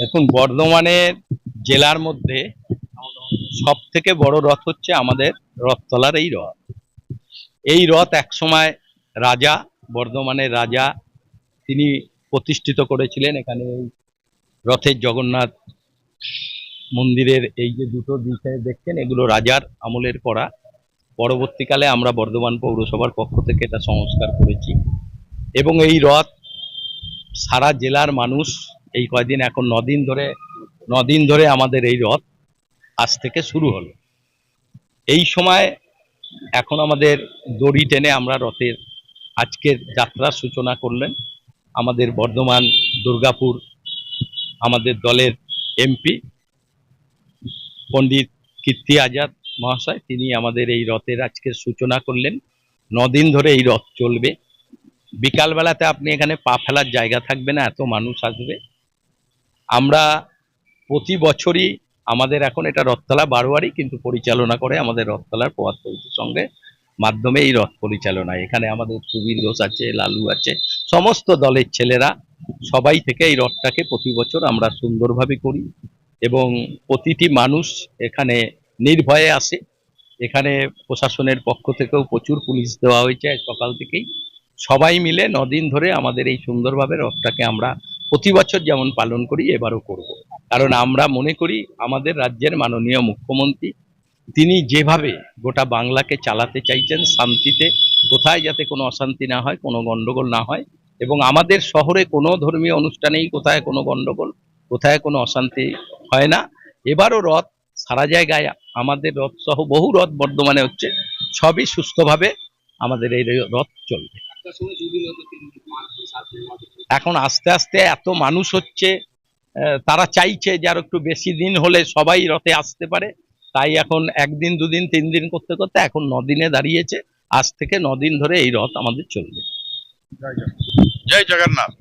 দেখুন, বর্ধমানের জেলার মধ্যে সব থেকে বড় রথ হচ্ছে আমাদের রথতলার এই রথ। এই রথ একসময় রাজা, বর্ধমানের রাজা, তিনি প্রতিষ্ঠিত করেছিলেন এখানে এই রথের জগন্নাথ মন্দিরের এই যে দুটো দিকে দেখছেন, এগুলো রাজার আমলের করা। পরবর্তীকালে আমরা বর্ধমান পৌরসভার পক্ষ থেকে এটা সংস্কার করেছি। এবং এই রথ সারা জেলার মানুষ এই কয়দিন এখন নদিন ধরে নদিন ধরে আমাদের এই রথ আজ থেকে শুরু হলো। এই সময় এখন আমাদের দড়ি টেনে আমরা রথের আজকের যাত্রার সূচনা করলেন আমাদের বর্ধমান, দুর্গাপুর, আমাদের দলের এমপি পণ্ডিত কীর্তি আজাদ মহাশয়, তিনি আমাদের এই রথের আজকের সূচনা করলেন। নদিন ধরে এই রথ চলবে। বিকালবেলাতে আপনি এখানে পা ফেলার জায়গা থাকবে না, এত মানুষ আসবে। আমরা প্রতি বছরই আমাদের এখন এটা রথতলা বারোয়ারি কিন্তু পরিচালনা করে আমাদের রথতলার প্রভাত সঙ্গে মাধ্যমে এই রথ পরিচালনা এখানে আমাদের সুবীর ঘোষ আছে, লালু আছে, সমস্ত দলের ছেলেরা সবাই থেকে এই রথটাকে প্রতি বছর আমরা সুন্দরভাবে করি এবং প্রতিটি মানুষ এখানে নির্ভয়ে আসে। এখানে প্রশাসনের পক্ষ থেকেও প্রচুর পুলিশ দেওয়া হয়েছে সকাল থেকেই। সবাই মিলে নদিন ধরে আমাদের এই সুন্দরভাবে রথটাকে আমরা প্রতি বছর যেমন পালন করি, এবারও করব। কারণ আমরা মনে করি, আমাদের রাজ্যের মাননীয় মুখ্যমন্ত্রী, তিনি যেভাবে গোটা বাংলাকে চালাতে চাইছেন শান্তিতে, কোথায় যাতে কোনো অশান্তি না হয়, কোনো গন্ডগোল না হয়, এবং আমাদের শহরে কোনো ধর্মীয় অনুষ্ঠানেই কোথায় কোনো গণ্ডগোল, কোথায় কোনো অশান্তি হয় না। এবারও রথ সারা জায়গায় আমাদের রথ সহ বহু রথ বর্ধমানে হচ্ছে, সবই সুস্থভাবে আমাদের এই রথ চলবে। এখন আস্তে আস্তে এত মানুষ হচ্ছে আহ, তারা চাইছে যে আর একটু বেশি দিন হলে সবাই রথে আসতে পারে তাই এখন একদিন দুদিন তিন দিন করতে করতে এখন দিনে দাঁড়িয়েছে আজ থেকে দিন ধরে এই রথ আমাদের চলবে जय जगन्नाथ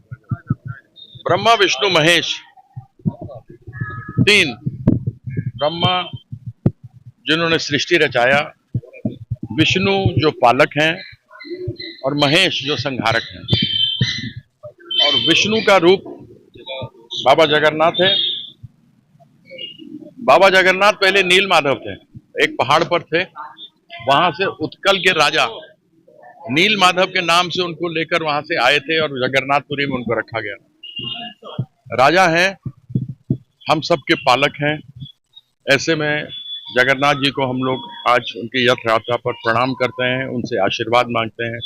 ब्रह्मा विष्णु महेश तीन ब्रह्मा जिन्होंने सृष्टि रचाया विष्णु जो पालक हैं और महेश जो संहारक हैं। और विष्णु का रूप बाबा जगन्नाथ है। बाबा जगन्नाथ पहले नील माधव थे, एक पहाड़ पर थे। वहाँ से उत्कल के राजा नील माधव के नाम से उनको लेकर वहाँ से आए थे और जगन्नाथपुरी में उनको रखा गया। राजा हैं, हम सबके पालक हैं। ऐसे में जगन्नाथ जी को हम लोग आज उनकी रथ यात्रा पर प्रणाम करते हैं, उनसे आशीर्वाद मांगते हैं।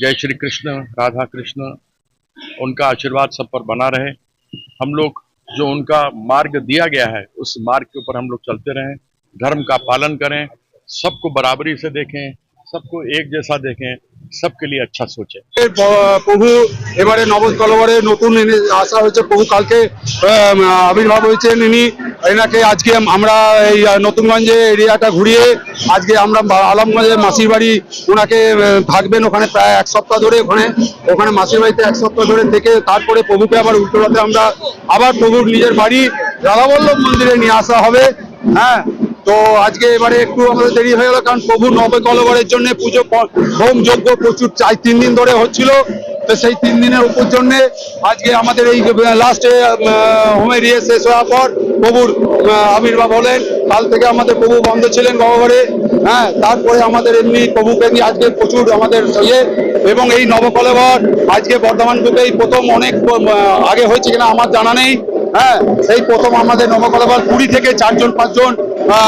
जय श्री कृष्ण राधा कृष्ण उनका आशीर्वाद सब पर बना रहे हम लोग जो उनका मार्ग दिया गया है उस मार्ग के ऊपर हम लोग चलते रहें धर्म का पालन करें सबको बराबरी से देखें सबको एक जैसा देखें सबके लिए अच्छा सोचें এর প- প্রভু এবারে নবদ কলবরে নতুন এনে আসা হয়েছে প্রভু কালকে আম, আবির্ভাব হয়েছেন ইনি এনাকে আজকে আমরা এই নতুনগঞ্জে এরিয়াটা ঘুরিয়ে আজকে আমরা বা- আলমগঞ্জে মাসির বাড়ি ওনাকে থাকবেন ওখানে প্রায় এক সপ্তাহ ধরে ওখানে। ওখানে মাসির বাড়িতে এক সপ্তাহ ধরে থেকে তারপরে প্রভুকে আবার উল্টোরাতে আমরা আবার প্রভুর নিজের বাড়ি রাধাবল্লভ মন্দিরে নিয়ে আসা হবে। হ্যাঁ তো আজকে এবারে একটু আমাদের দেরি হয়ে গেল কারণ প্রভু নবকলবরের জন্য পুজো হোম যজ্ঞ প্রচুর চাই তিন দিন ধরে হচ্ছিল। তো সেই তিন দিনের উপর জন্য আজকে আমাদের এই লাস্টে হোমের ইয়ে শেষ হওয়ার পর প্রভুর আবির্ভাব হলেন। কাল থেকে আমাদের প্রভু বন্ধ ছিলেন গহ্বরে। হ্যাঁ তারপরে আমাদের এমনি প্রভুকে নিয়ে আজকে প্রচুর আমাদের ইয়ে। এবং এই নবকলেবর আজকে বর্ধমান বুকে এই প্রথম অনেক আগে হয়েছে কিনা আমার জানা নেই। হ্যাঁ সেই প্রথম আমাদের নবকলেবর কুড়ি থেকে চারজন, পাঁচজন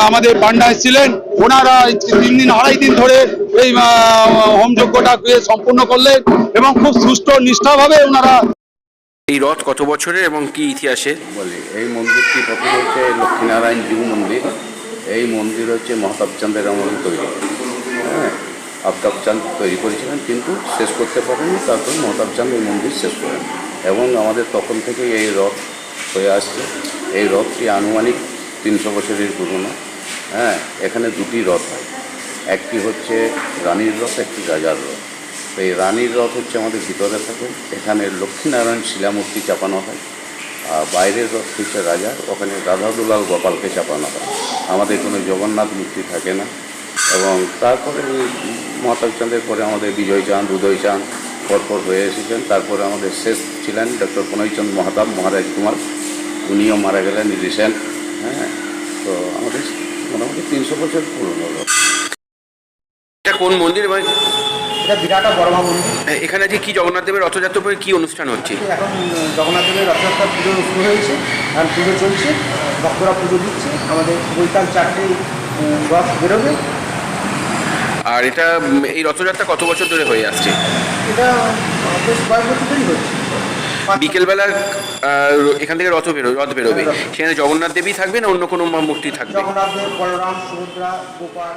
আমাদের পান্ডা এসেছিলেন ওনারা তিন দিন, আড়াই দিন ধরে এই আহ, হোম যজ্ঞটা সম্পূর্ণ করলেন এবং খুব সুষ্ঠু নিষ্ঠাভাবে ওনারা এই রথ কত বছরের এবং কি ইতিহাসে বলি এই মন্দিরটি প্রথম হচ্ছে লক্ষ্মীনারায়ণ জিউ মন্দির। এই মন্দির হচ্ছে মহতাব চাঁদের আমলে তৈরি। হ্যাঁ আফতাব চাঁদ তৈরি করেছিলেন কিন্তু শেষ করতে পারেননি তারপর মহতাব চাঁদ এই মন্দির শেষ করেন। এবং আমাদের তখন থেকে এই রথ হয়ে আসছে। এই রথটি আনুমানিক তিনশো বছরের পুরনো। হ্যাঁ এখানে দুটি রথ হয়। একটি হচ্ছে রানীর রথ, একটি রাজার রথ। তো এই রানীর রথ হচ্ছে আমাদের ভিতরে থাকে। এখানে লক্ষ্মীনারায়ণ শিলামূর্তি চাপানো হয়। আর বাইরের রথ হচ্ছে রাজার। ওখানে রাধা দুলাল গোপালকে চাপানো হয়। আমাদের কোনো জগন্নাথ মূর্তি থাকে না। এবং তারপরে মহাতাবচাঁদের পরে আমাদের বিজয় চাঁদ, উদয় চাঁদ পরপর হয়ে এসেছেন। তারপরে আমাদের শেষ ছিলেন ডক্টর প্রণয়চন্দ্র মহাতাব, মহারাজ কুমার। উনিও মারা গেলেন, রিসেন্ট। হ্যাঁ তো আমাদের মোটামুটি তিনশো বছর এটা কোন মন্দির এবং এটা বিরাটা মন্দির। এখানে যে কি জগন্নাথ দেবের রথযাত্রা পরে কি অনুষ্ঠান হচ্ছে? এখন জগন্নাথ দেবের রথযাত্রা পুজো শুরু হয়েছে আর পুজো চলছে ভক্তরা পুজো দিচ্ছে আমাদের বৈকাল চারটে রথ বেরোবে। আর এটা এই রথযাত্রা কত বছর ধরে হয়ে আসছে? এটা বেশ কয়েক বছর ধরেই হচ্ছে। বিকেলবেলা এখান থেকে রথ বেরো রথ বেরোবে। সেখানে জগন্নাথ দেবী থাকবে না অন্য কোনো মূর্তি থাকবে? জগন্নাথ দেব বলরাম সুভদ্রা গোপাল।